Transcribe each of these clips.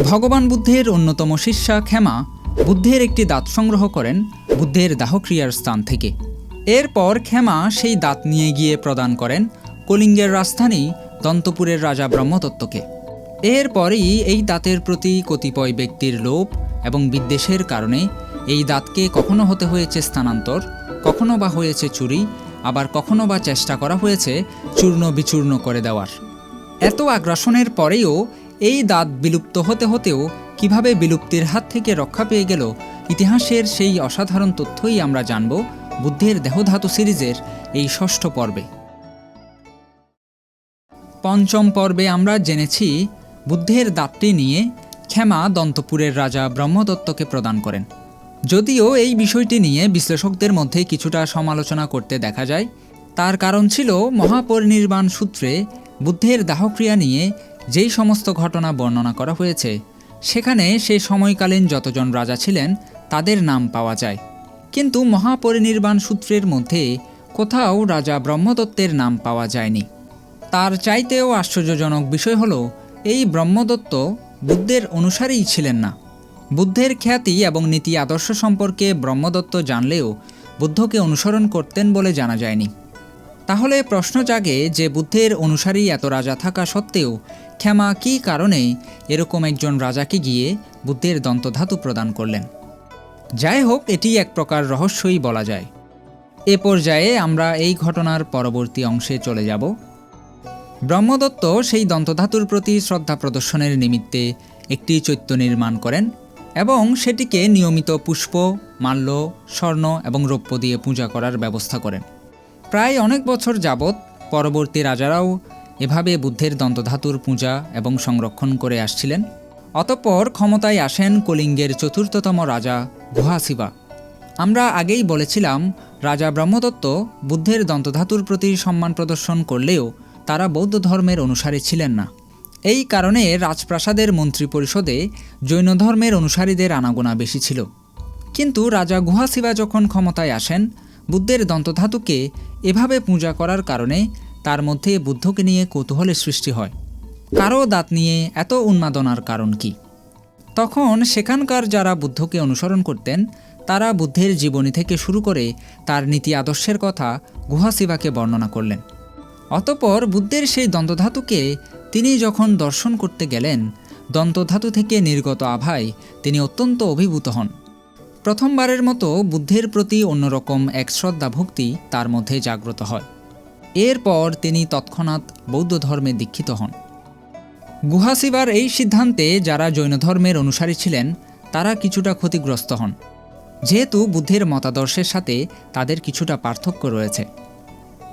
ভগবান বুদ্ধের অন্যতম শিষ্যা ক্ষেমা বুদ্ধের একটি দাঁত সংগ্রহ করেন বুদ্ধের দাহক্রিয়ার স্থান থেকে। এরপর ক্ষেমা সেই দাঁত নিয়ে গিয়ে প্রদান করেন কলিঙ্গের রাজধানী দন্তপুরের রাজা ব্রহ্মদত্তকে। এরপরই এই দাঁতের প্রতি কতিপয় ব্যক্তির লোভ এবং বিদ্বেষের কারণে এই দাঁতকে কখনো হতে হয়েছে স্থানান্তর, কখনো বা হয়েছে চুরি, আবার কখনো বা চেষ্টা করা হয়েছে চূর্ণ বিচূর্ণ করে দেওয়ার। এত আগ্রাসনের পরেও এই দাঁত বিলুপ্ত হতে হতেও কীভাবে বিলুপ্তির হাত থেকে রক্ষা পেয়ে গেল, ইতিহাসের সেই অসাধারণ তথ্যই আমরা জানব বুদ্ধের দেহধাতু সিরিজের এই ষষ্ঠ পর্বে। পঞ্চম পর্বে আমরা জেনেছি বুদ্ধের দাঁতটি নিয়ে ক্ষেমা দন্তপুরের রাজা ব্রহ্মদত্তকে প্রদান করেন। যদিও এই বিষয়টি নিয়ে বিশ্লেষকদের মধ্যে কিছুটা সমালোচনা করতে দেখা যায়, তার কারণ ছিল মহাপরিনির্বাণ সূত্রে বুদ্ধের দাহক্রিয়া নিয়ে যেই সমস্ত ঘটনা বর্ণনা করা হয়েছে, সেখানে সেই সময়কালীন যতজন রাজা ছিলেন, তাদের নাম পাওয়া যায়। কিন্তু মহাপরিনির্বাণ সূত্রের মধ্যে কোথাও রাজা ব্রহ্মদত্তের নাম পাওয়া যায়নি। তার চাইতেও আশ্চর্যজনক বিষয় হল, এই ব্রহ্মদত্ত বুদ্ধের অনুসারীই ছিলেন না। বুদ্ধের খ্যাতি এবং নীতি আদর্শ সম্পর্কে ব্রহ্মদত্ত জানলেও বুদ্ধকে অনুসরণ করতেন বলে জানা যায়নি। তাহলে প্রশ্ন জাগে যে বুদ্ধের অনুসারী এত রাজা থাকা সত্ত্বেও ক্ষমা কী কারণে এরকম একজন রাজাকে গিয়ে বুদ্ধের দন্তধাতু প্রদান করলেন? যাই হোক, এটি এক প্রকার রহস্যই বলা যায়। এ পর্যায়ে আমরা এই ঘটনার পরবর্তী অংশে চলে যাব। ব্রহ্মদত্ত সেই দন্তধাতুর প্রতি শ্রদ্ধা প্রদর্শনের নিমিত্তে একটি চৈত্য নির্মাণ করেন এবং সেটিকে নিয়মিত পুষ্প, মাল্য, স্বর্ণ এবং রৌপ্য দিয়ে পূজা করার ব্যবস্থা করেন। প্রায় অনেক বছর যাবৎ পরবর্তী রাজারাও এভাবে বুদ্ধের দন্তধাতুর পূজা এবং সংরক্ষণ করে আসছিলেন। অতঃপর ক্ষমতায় আসেন কলিঙ্গের চতুর্থতম রাজা গুহাসিবা। আমরা আগেই বলেছিলাম, রাজা ব্রহ্মদত্ত বুদ্ধের দন্তধাতুর প্রতি সম্মান প্রদর্শন করলেও তারা বৌদ্ধ ধর্মের অনুসারী ছিলেন না। এই কারণে রাজপ্রাসাদের মন্ত্রী পরিষদে জৈন ধর্মের অনুসারীদের আনাগোনা বেশি ছিল। কিন্তু রাজা গুহাসিবা যখন ক্ষমতায় আসেন, বুদ্ধের দন্তধাতুকে এভাবে পূজা করার কারণে তার মধ্যে বুদ্ধকে নিয়ে কৌতূহলের সৃষ্টি হয়। কারও দাঁত নিয়ে এত উন্মাদনার কারণ কি? তখন সেখানকার যারা বুদ্ধকে অনুসরণ করতেন, তারা বুদ্ধের জীবনী থেকে শুরু করে তার নীতি আদর্শের কথা গুহাসিবাকে বর্ণনা করলেন। অতপর বুদ্ধের সেই দন্তধাতুকে তিনি যখন দর্শন করতে গেলেন, দন্তধাতু থেকে নির্গত আভায় তিনি অত্যন্ত অভিভূত হন। প্রথমবারের মতো বুদ্ধের প্রতি অন্যরকম এক শ্রদ্ধা ভক্তি তার মধ্যে জাগ্রত হয়। এরপর তিনি তৎক্ষণাৎ বৌদ্ধ ধর্মে দীক্ষিত হন। গুহাসিবার এই সিদ্ধান্তে যারা জৈন ধর্মের অনুসারী ছিলেন, তারা কিছুটা ক্ষতিগ্রস্ত হন। যেহেতু বুদ্ধের মতাদর্শের সাথে তাদের কিছুটা পার্থক্য রয়েছে।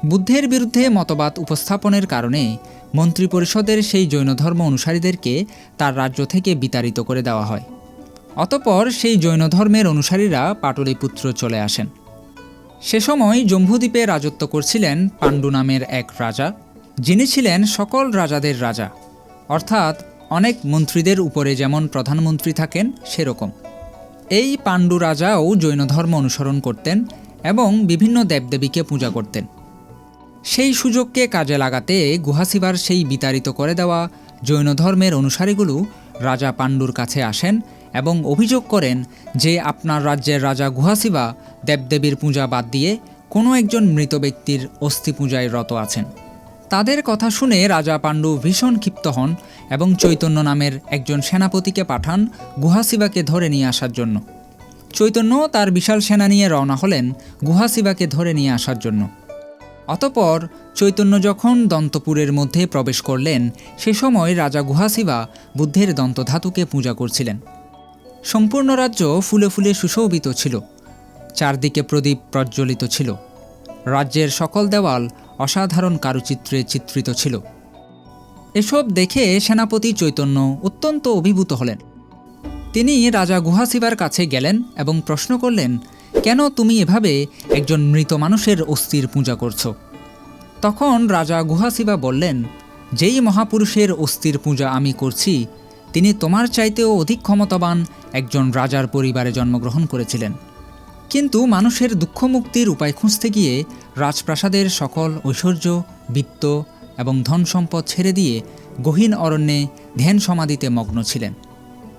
বুদ্ধের বিরুদ্ধে মতবাদ উপস্থাপনের কারণে মন্ত্রিপরিষদের সেই জৈন ধর্ম অনুসারীদেরকে তার রাজ্য থেকে বিতাড়িত করে দেওয়া হয়। অতপর সেই জৈন ধর্মের অনুসারীরা পাটলিপুত্র চলে আসেন। সে সময় জম্বুদ্বীপে রাজত্ব করছিলেন পাণ্ডু নামের এক রাজা, যিনি ছিলেন সকল রাজাদের রাজা। অর্থাৎ অনেক মন্ত্রীদের উপরে যেমন প্রধানমন্ত্রী থাকেন, সেরকম। এই পাণ্ডু রাজাও জৈন ধর্ম অনুসরণ করতেন এবং বিভিন্ন দেবদেবীকে পূজা করতেন। সেই সুযোগকে কাজে লাগাতে গুহাসিবার সেই বিতাড়িত করে দেওয়া জৈন ধর্মের অনুসারীগুলো রাজা পাণ্ডুর কাছে আসেন এবং অভিযোগ করেন যে আপনার রাজ্যের রাজা গুহাসিবা দেবদেবীর পূজা বাদ দিয়ে কোনো একজন মৃত ব্যক্তির অস্থি পূজায় রত আছেন। তাদের কথা শুনে রাজা পাণ্ডু ভীষণ ক্ষিপ্ত হন এবং চৈতন্য নামের একজন সেনাপতিকে পাঠান গুহাসিবাকে ধরে নিয়ে আসার জন্য। চৈতন্য তার বিশাল সেনা নিয়ে রওনা হলেন গুহাসিবাকে ধরে নিয়ে আসার জন্য। অতপর চৈতন্য যখন দন্তপুরের মধ্যে প্রবেশ করলেন, সে সময় রাজা গুহাসিবা বুদ্ধের দন্তধাতুকে পূজা করছিলেন। সম্পূর্ণ রাজ্য ফুলে ফুলে সুশোভিত ছিল। চারদিকে প্রদীপ প্রজ্বলিত ছিল। রাজ্যের সকল দেওয়াল অসাধারণ কারুচিত্রে চিত্রিত ছিল। এসব দেখে সেনাপতি চৈতন্য অত্যন্ত অভিভূত হলেন। তিনি রাজা গুহাসিবার কাছে গেলেন এবং প্রশ্ন করলেন, কেন তুমি এভাবে একজন মৃত মানুষের অস্থির পূজা করছ? তখন রাজা গুহাসিবা বললেন, যেই মহাপুরুষের অস্থির পূজা আমি করছি তিনি তোমার চাইতেও অধিক ক্ষমতাবান একজন রাজার পরিবারে জন্মগ্রহণ করেছিলেন। কিন্তু মানুষের দুঃখ মুক্তির উপায় খুঁজতে গিয়ে রাজপ্রাসাদের সকল ঐশ্বর্য, বিত্ত এবং ধন সম্পদ ছেড়ে দিয়ে গহীন অরণ্যে ধ্যান সমাধিতে মগ্ন ছিলেন।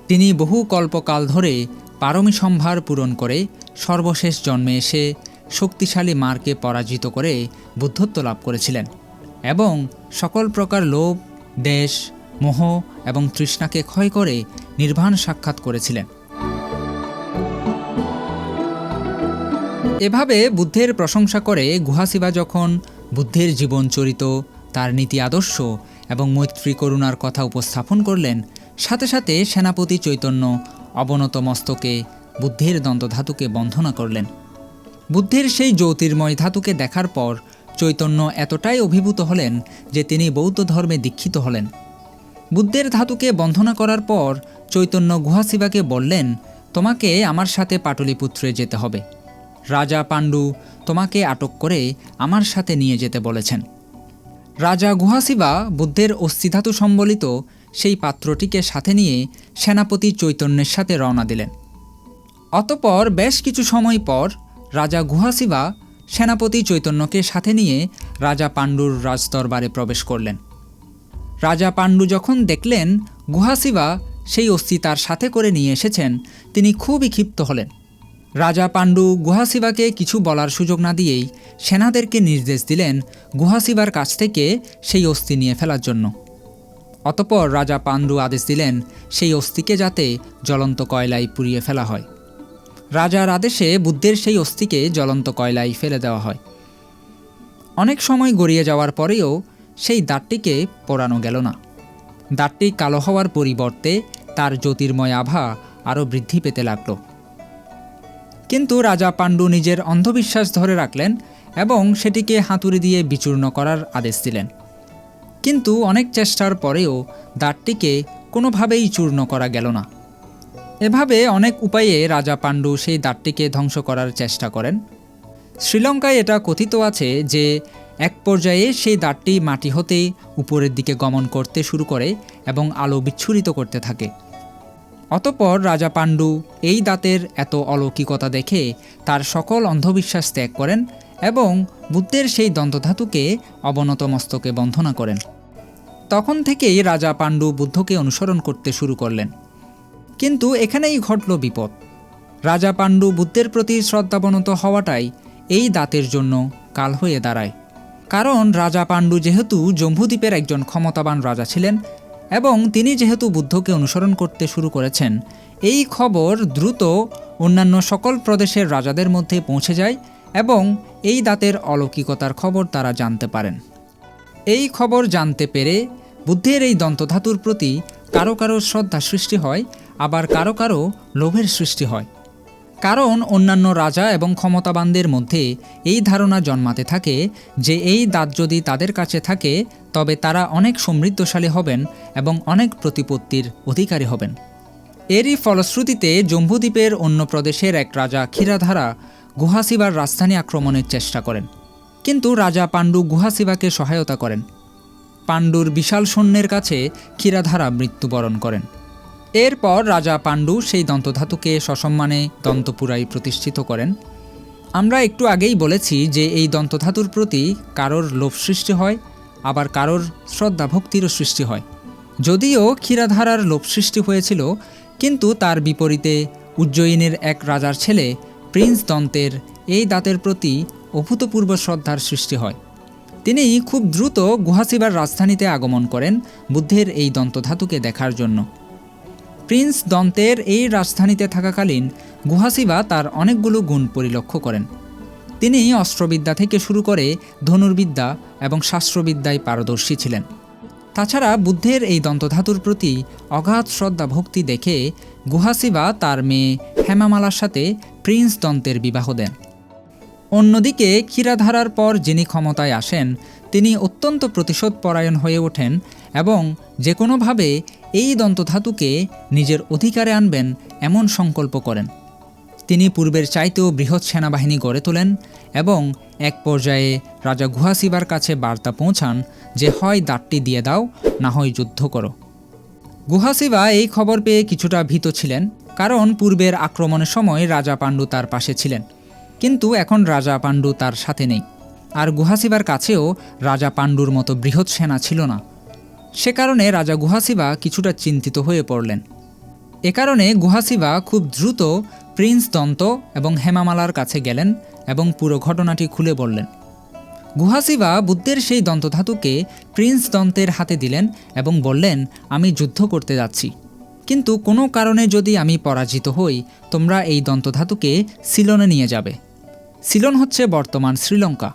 তিনি বহু কল্পকাল ধরে পারমী সম্ভার পূরণ করে সর্বশেষ জন্মে এসে শক্তিশালী মারকে পরাজিত করে বুদ্ধত্ব লাভ করেছিলেন এবং সকল প্রকার লোভ, দেশ মোহ এবং তৃষ্ণাকে ক্ষয় করে নির্বাণ সাক্ষাৎ করেছিলেন। এভাবে বুদ্ধের প্রশংসা করে গুহাসিবা যখন বুদ্ধের জীবন চরিত, তার নীতি আদর্শ এবং মৈত্রী করুণার কথা উপস্থাপন করলেন, সাথে সাথে সেনাপতি চৈতন্য অবনত মস্তকে বুদ্ধের দন্তধাতুকে বন্ধনা করলেন। বুদ্ধের সেই জ্যোতির্ময় ধাতুকে দেখার পর চৈতন্য এতটাই অভিভূত হলেন যে তিনি বৌদ্ধ ধর্মে দীক্ষিত হলেন। বুদ্ধের ধাতুকে বন্ধনা করার পর চৈতন্য গুহাসিবাকে বললেন, তোমাকে আমার সাথে পাটলিপুত্রে যেতে হবে। রাজা পাণ্ডু তোমাকে আটক করে আমার সাথে নিয়ে যেতে বলেছেন। রাজা গুহাসিবা বুদ্ধের অস্থিধাতু সম্বলিত সেই পাত্রটিকে সাথে নিয়ে সেনাপতি চৈতন্যের সাথে রওনা দিলেন। অতপর বেশ কিছু সময় পর রাজা গুহাসিবা সেনাপতি চৈতন্যকে সাথে নিয়ে রাজা পাণ্ডুর রাজদরবারে প্রবেশ করলেন। রাজা পাণ্ডু যখন দেখলেন গুহাসিবা সেই অস্থি তার সাথে করে নিয়ে এসেছেন, তিনি খুবই ক্ষিপ্ত হলেন। রাজা পাণ্ডু গুহাসিবাকে কিছু বলার সুযোগ না দিয়েই সেনাদেরকে নির্দেশ দিলেন গুহাসিবার কাছ থেকে সেই অস্থি নিয়ে ফেলার জন্য। অতপর রাজা পাণ্ডু আদেশ দিলেন সেই অস্থিকে যাতে জ্বলন্ত কয়লায় পুড়িয়ে ফেলা হয়। রাজার আদেশে বুদ্ধের সেই অস্থিকে জ্বলন্ত কয়লায় ফেলে দেওয়া হয়। অনেক সময় গড়িয়ে যাওয়ার পরেও সেই দাঁতটিকে পোড়ানো গেল না। দাঁতটি কালো হওয়ার পরিবর্তে তার জ্যোতির্ময় আভা আরও বৃদ্ধি পেতে লাগল। কিন্তু রাজা পাণ্ডু নিজের অন্ধবিশ্বাস ধরে রাখলেন এবং সেটিকে হাতুড়ি দিয়ে বিচূর্ণ করার আদেশ দিলেন। কিন্তু অনেক চেষ্টার পরেও দাঁতটিকে কোনোভাবেই চূর্ণ করা গেল না। এভাবে অনেক উপায়ে রাজা পাণ্ডু সেই দাঁতটিকে ধ্বংস করার চেষ্টা করেন। শ্রীলঙ্কায় এটা কথিত আছে যে এক পর্যায়ে সেই দাঁতটি মাটি হতে উপরের দিকে গমন করতে শুরু করে এবং আলো বিচ্ছুরিত করতে থাকে। অতপর রাজা পাণ্ডু এই দাঁতের এত অলৌকিকতা দেখে তার সকল অন্ধবিশ্বাস ত্যাগ করেন এবং বুদ্ধের সেই দন্তধাতুকে অবনত মস্তকে বন্ধনা করেন। তখন থেকেই রাজা পাণ্ডু বুদ্ধকে অনুসরণ করতে শুরু করলেন। কিন্তু এখানেই ঘটল বিপদ। রাজা পাণ্ডু বুদ্ধের প্রতি শ্রদ্ধাবনত হওয়াটাই এই দাঁতের জন্য কাল হয়ে দাঁড়ায়। কারণ রাজা পাণ্ডু যেহেতু জম্বুদ্বীপের একজন ক্ষমতাবান রাজা ছিলেন এবং তিনি যেহেতু বুদ্ধকে অনুসরণ করতে শুরু করেছেন, এই খবর দ্রুত অন্যান্য সকল প্রদেশের রাজাদের মধ্যে পৌঁছে যায় এবং এই দাঁতের অলৌকিকতার খবর তারা জানতে পারেন। এই খবর জানতে পেরে বুদ্ধের এই দন্তধাতুর প্রতি কারও কারও শ্রদ্ধা সৃষ্টি হয়, আবার কারও কারও লোভের সৃষ্টি হয়। কারণ অন্যান্য রাজা এবং ক্ষমতাবানদের মধ্যে এই ধারণা জন্মাতে থাকে যে এই দাঁত যদি তাদের কাছে থাকে, তবে তারা অনেক সমৃদ্ধশালী হবেন এবং অনেক প্রতিপত্তির অধিকারী হবেন। এরই ফলশ্রুতিতে জম্বুদ্বীপের অন্য প্রদেশের এক রাজা ক্ষীরাধারা গুহাসিবার রাজধানী আক্রমণের চেষ্টা করেন। কিন্তু রাজা পাণ্ডু গুহাসিবাকে সহায়তা করেন। পাণ্ডুর বিশাল সৈন্যের কাছে ক্ষীরাধারা মৃত্যুবরণ করেন। এরপর রাজা পাণ্ডু সেই দন্তধাতুকে সসম্মানে দন্তপুরাই প্রতিষ্ঠিত করেন। আমরা একটু আগেই বলেছি যে এই দন্তধাতুর প্রতি কারোর লোভ সৃষ্টি হয়, আবার কারোর শ্রদ্ধা ভক্তিরও সৃষ্টি হয়। যদিও ক্ষীরাধারার লোভ সৃষ্টি হয়েছিল, কিন্তু তার বিপরীতে উজ্জয়িনীর এক রাজার ছেলে প্রিন্স দন্তের এই দাঁতের প্রতি অভূতপূর্ব শ্রদ্ধার সৃষ্টি হয়। তিনি খুব দ্রুত গুহাসিবার রাজধানীতে আগমন করেন বুদ্ধের এই দন্তধাতুকে দেখার জন্য। প্রিন্স দন্তের এই রাজধানীতে থাকাকালীন গুহাসিবা তার অনেকগুলো গুণ পরিলক্ষ্য করেন। তিনি অস্ত্রবিদ্যা থেকে শুরু করে ধনুর্বিদ্যা এবং শাস্ত্রবিদ্যায় পারদর্শী ছিলেন। তাছাড়া বুদ্ধের এই দন্তধাতুর প্রতি অগাধ শ্রদ্ধা ভক্তি দেখে গুহাসিবা তার মেয়ে হেমামালার সাথে প্রিন্স দন্তের বিবাহ দেন। অন্যদিকে ক্ষীরাধারার পর যিনি ক্ষমতায় আসেন তিনি অত্যন্ত প্রতিশোধ পরায়ণ হয়ে ওঠেন এবং যে কোনোভাবে এই দন্তধাতুকে নিজের অধিকারে আনবেন এমন সংকল্প করেন। তিনি পূর্বের চাইতেও বৃহৎ সেনাবাহিনী গড়ে তোলেন এবং এক পর্যায়ে রাজা গুহাসিবার কাছে বার্তা পৌঁছান যে, হয়, দাঁতটি দিয়ে দাও, না হয় যুদ্ধ করো। গুহাসিবা এই খবর পেয়ে কিছুটা ভীত ছিলেন, কারণ পূর্বের আক্রমণের সময় রাজা পাণ্ডু তার পাশে ছিলেন। কিন্তু এখন রাজা পাণ্ডু তার সাথে নেই। আর গুহাসিবার কাছেও রাজা পাণ্ডুর মতো বৃহৎ সেনা ছিল না। সে কারণে রাজা গুহাসিবা কিছুটা চিন্তিত হয়ে পড়লেন। এ কারণে গুহাসিবা খুব দ্রুত প্রিন্স দন্ত এবং হেমামালার কাছে গেলেন এবং পুরো ঘটনাটি খুলে বললেন। গুহাসিবা বুদ্ধের সেই দন্তধাতুকে প্রিন্স দন্তের হাতে দিলেন এবং বললেন, আমি যুদ্ধ করতে যাচ্ছি। কিন্তু কোনো কারণে যদি আমি পরাজিত হই, তোমরা এই দন্তধাতুকে সিলনে নিয়ে যাবে। সিলন হচ্ছে বর্তমান শ্রীলঙ্কা।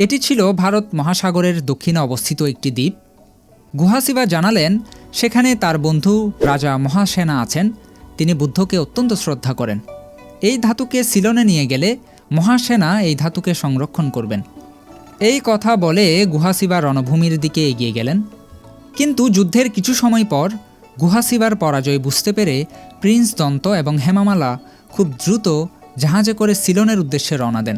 এটি ছিল ভারত মহাসাগরের দক্ষিণে অবস্থিত একটি দ্বীপ। গুহাসিবা জানালেন, সেখানে তার বন্ধু রাজা মহাসেনা আছেন। তিনি বুদ্ধকে অত্যন্ত শ্রদ্ধা করেন। এই ধাতুকে সিলনে নিয়ে গেলে মহাসেনা এই ধাতুকে সংরক্ষণ করবেন। এই কথা বলে গুহাসিবা রণভূমির দিকে এগিয়ে গেলেন। কিন্তু যুদ্ধের কিছু সময় পর গুহাসিবার পরাজয় বুঝতে পেরে প্রিন্স দন্ত এবং হেমামালা খুব দ্রুত জাহাজে করে সিলনের উদ্দেশ্যে রওনা দেন।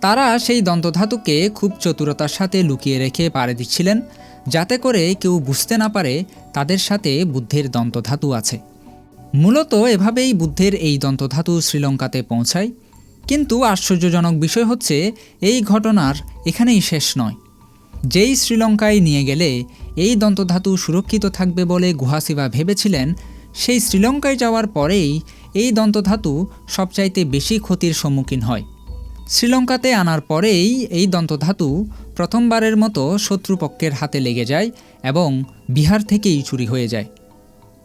তারা সেই দন্তধাতুকে খুব চতুরতার সাথে লুকিয়ে রেখে পাড়ে দিচ্ছিলেন, যাতে করে কেউ বুঝতে না পারে তাদের সাথে বুদ্ধের দন্তধাতু আছে। মূলত এভাবেই বুদ্ধের এই দন্তধাতু শ্রীলঙ্কাতে পৌঁছায়। কিন্তু আশ্চর্যজনক বিষয় হচ্ছে, এই ঘটনার এখানেই শেষ নয়। যেই শ্রীলঙ্কায় নিয়ে গেলে এই দন্তধাতু সুরক্ষিত থাকবে বলে গুহাসিবা ভেবেছিলেন, সেই শ্রীলঙ্কায় যাওয়ার পরেই এই দন্তধাতু সবচাইতে বেশি ক্ষতির সম্মুখীন হয়। শ্রীলঙ্কাতে আনার পরেই এই দন্তধাতু প্রথমবারের মতো শত্রুপক্ষের হাতে লেগে যায় এবং বিহার থেকেই চুরি হয়ে যায়।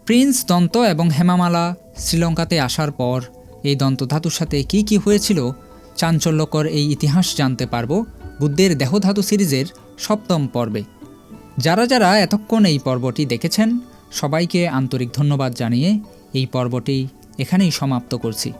প্রিন্স দন্ত এবং হেমামালা শ্রীলঙ্কাতে আসার পর এই দন্তধাতুর সাথে কি কি হয়েছিল চাঞ্চল্যকর এই ইতিহাস জানতে পারব বুদ্ধের দেহধাতু সিরিজের সপ্তম পর্বে। যারা যারা এতক্ষণ এই পর্বটি দেখেছেন, সবাইকে আন্তরিক ধন্যবাদ জানিয়ে এই পর্বটি এখানেই সমাপ্ত করছি।